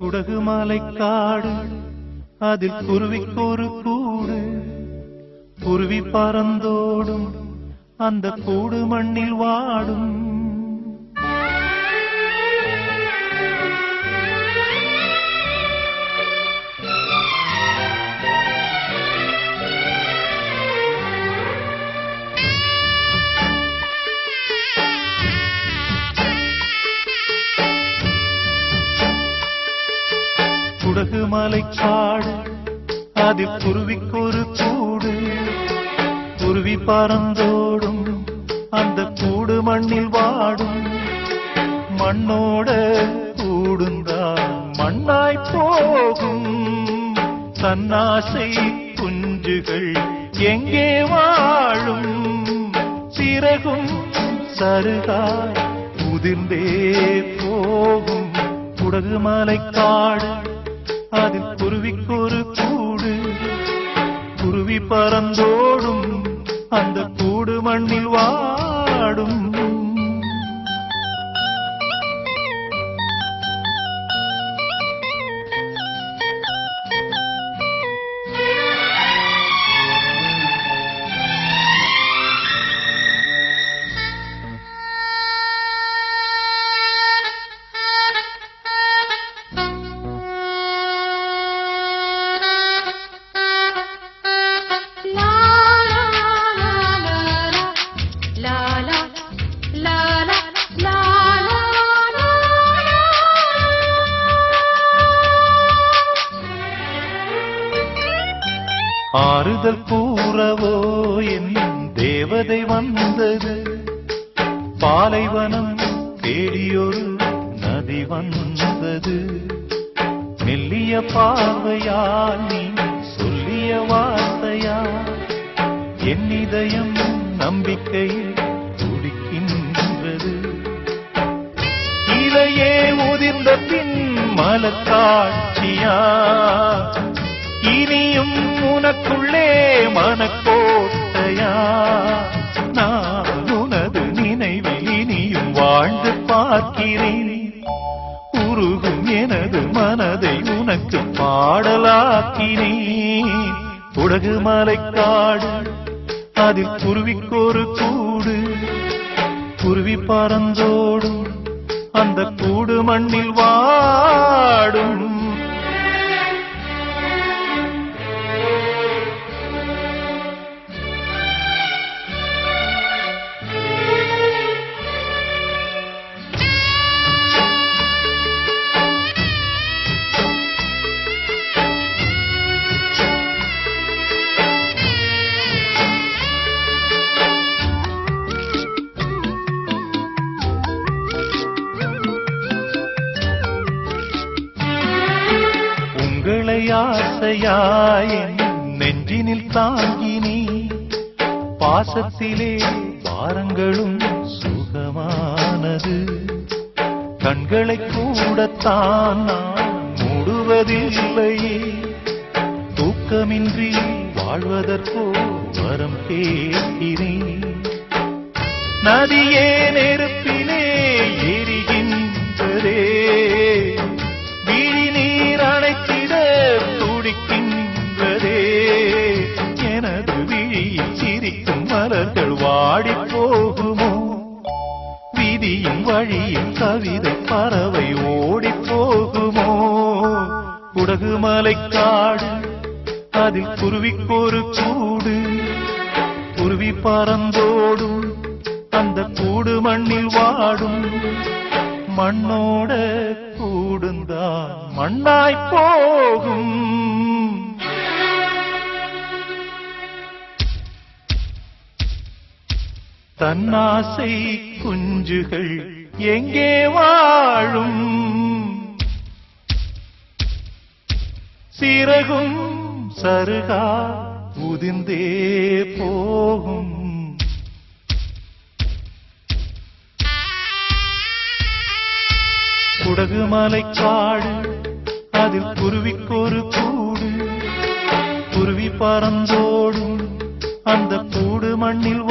குடகு மலை காடு அதில் குருவிக்கொரு கூடு. குருவி பறந்தோடும் அந்த கூடு மண்ணில் வாடும். குடகு மலை காடு அதில் குருவிக்கொரு கூடு குருவி பறந்தோடும் அந்த கூடு மண்ணில் வாடும். மண்ணோட கூடுந்தான் மண்ணாய் போகும். தன்னாசை குஞ்சுகள் எங்கே வாழும்? சிறகும் சருகாய் உதிர்ந்தே போகும். குடகு மலை காடு அதில் குருவிக்கொரு கூடு. குருவி பறந்தோடும் அந்த கூடு மண்ணில் வாடும். ஆறுதல் கூறவோ என் தேவதை வந்தது. பாலைவனம் தேடியொரு நதி வந்தது. மெல்லிய பார்வையால் நீ சொல்லிய வார்த்தையா என் இதயம் நம்பிக்கையில் துடிக்கின்றது. இதையே உதிர்ந்த பின் மலத்தாட்சியா இனியும் உனக்குள்ளே மனக்கோட்டையா? நான் உனது நினைவில் இனியும் வாழ்ந்து பார்க்கிறேன். உருகும் எனது மனதை உனக்கு பாடலாக்கினேன். உலகு மலைக்காடு அதில் குருவிக்கொரு கூடு. குருவி பறந்தோடும் அந்த கூடு மண்ணில் வாடும். ஆசையாய் நெஞ்சினில் தாங்கினி பாசத்திலே பாரங்களும் சுகமானது. கண்களை கூடத்தான் நான் மூடுவதில்லையே தூக்கமின்றி வாழ்வதற்கோ வரம் கேட்கிறேன். நதியே நெருப்பினே மலர்கள் வாடி போகுமோ விதியின் வழியில் கவிதை பறவை ஓடி போகுமோ குடகு மலைக்காடு அதில் குருவிக்கொரு கூடு. குருவி பறந்தோடும் அந்த கூடு மண்ணில் வாடும். மண்ணோட கூடுந்தான் மண்ணாய் போகும். தன்னாசை குஞ்சுகள் எங்கே வாழும்? சிறகும் சருகா உதிர்ந்தே போகும். குடகு மலைக்காடு அதில் குருவிக்கொரு கூடு. குருவி பறந்தோடும் அந்த கூடு மண்ணில்